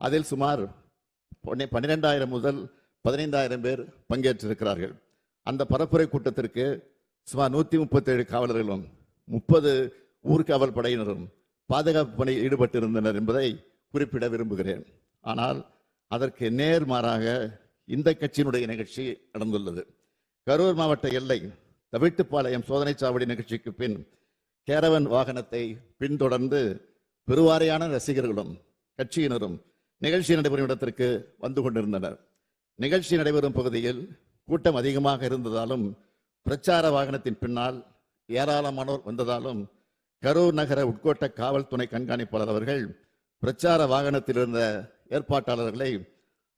அதில் சுமார் பன்னிரெண்டாயிரம் முதல் பதினைந்தாயிரம் பேர் பங்கேற்றிருக்கிறார்கள். அந்த பரப்புரை கூட்டத்திற்கு சுமார் நூற்றி முப்பத்தேழு காவலர்களும் முப்பது ஊர்காவல் படையினரும் பாதுகாப்பு பணியில் ஈடுபட்டிருந்தனர் என்பதை குறிப்பிட விரும்புகிறேன். ஆனால் அதற்கு நேர்மாறாக இந்த கட்சியினுடைய நிகழ்ச்சி நடந்துள்ளது. கரூர் மாவட்ட எல்லை தவிட்டுப்பாளையம் சோதனை சாவடி நிகழ்ச்சிக்கு பின் கேரவன் வாகனத்தை பின்தொடர்ந்து பெருவாரியான ரசிகர்களும் கட்சியினரும் நிகழ்ச்சி நடைபெறும் இடத்திற்கு வந்து கொண்டிருந்தனர். நிகழ்ச்சி நடைபெறும் பகுதியில் கூட்டம் அதிகமாக இருந்ததாலும் பிரச்சார வாகனத்தின் பின்னால் ஏராளமானோர் வந்ததாலும் கரூர் நகர உட்கோட்ட காவல்துறை கண்காணிப்பாளர் அவர்கள் பிரச்சார வாகனத்தில் இருந்த ஏற்பாட்டாளர்களை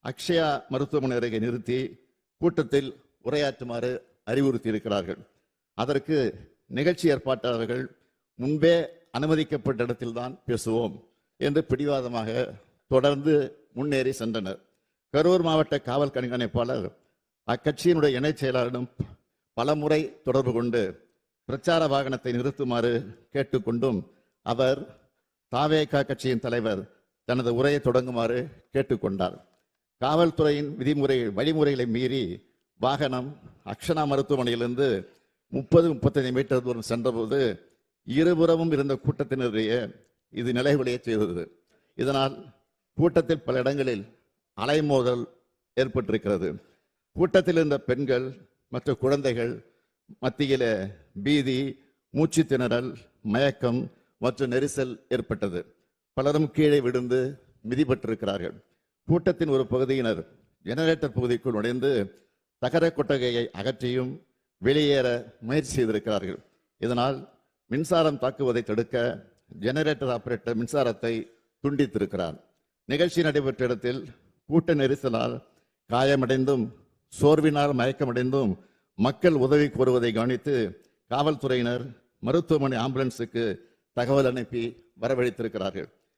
அக்ஷயா மருத்துவமனை அருகே நிறுத்தி கூட்டத்தில் உரையாற்றுமாறு அறிவுறுத்தி இருக்கிறார்கள் அதற்கு நிகழ்ச்சி ஏற்பாட்டாளர்கள் முன்பே அனுமதிக்கப்பட்ட இடத்தில்தான் பேசுவோம் என்று பிடிவாதமாக தொடர்ந்து முன்னேறி சென்றனர். கரூர் மாவட்ட காவல் கண்காணிப்பாளர் அக்கட்சியினுடைய இணைச் செயலாளரிடம் பலமுறை தொடர்பு கொண்டு பிரச்சார வாகனத்தை நிறுத்துமாறு கேட்டுக்கொண்டும் அவர் தாவேகா கட்சியின் தலைவர் தனது உரையை தொடங்குமாறு கேட்டுக்கொண்டார். காவல்துறையின் விதிமுறை வழிமுறைகளை மீறி வாகனம் அக்ஷனா மருத்துவமனையிலிருந்து முப்பது முப்பத்தைந்து மீட்டர் தூரம் சென்றபோது இருபுறமும் இருந்த கூட்டத்தினருடைய இது நிலைகுலைய செய்தது. இதனால் கூட்டத்தில் பல இடங்களில் அலைமோதல் ஏற்பட்டிருக்கிறது. கூட்டத்தில் இருந்த பெண்கள் மற்றும் குழந்தைகள் மத்தியில பீதி மூச்சு திணறல் மயக்கம் மற்றும் நெரிசல் ஏற்பட்டது. பலரும் கீழே விழுந்து மிதிபட்டிருக்கிறார்கள். கூட்டத்தின் ஒரு பகுதியினர் ஜெனரேட்டர் பகுதிக்குள் நுழைந்து தகர கொட்டகையை அகற்றியும் வெளியேற முயற்சி செய்திருக்கிறார்கள். இதனால் மின்சாரம் தாக்குவதை தடுக்க ஜெனரேட்டர் ஆபரேட்டர் மின்சாரத்தை துண்டித்திருக்கிறார். நிகழ்ச்சி நடைபெற்ற இடத்தில் கூட்ட நெரிசலால் காயமடைந்தும் சோர்வினால் மயக்கமடைந்தும் மக்கள் உதவி கோருவதை கவனித்து காவல்துறையினர் மருத்துவமனை ஆம்புலன்ஸுக்கு தகவல் அனுப்பி வரவழைத்திருக்கிறார்கள்.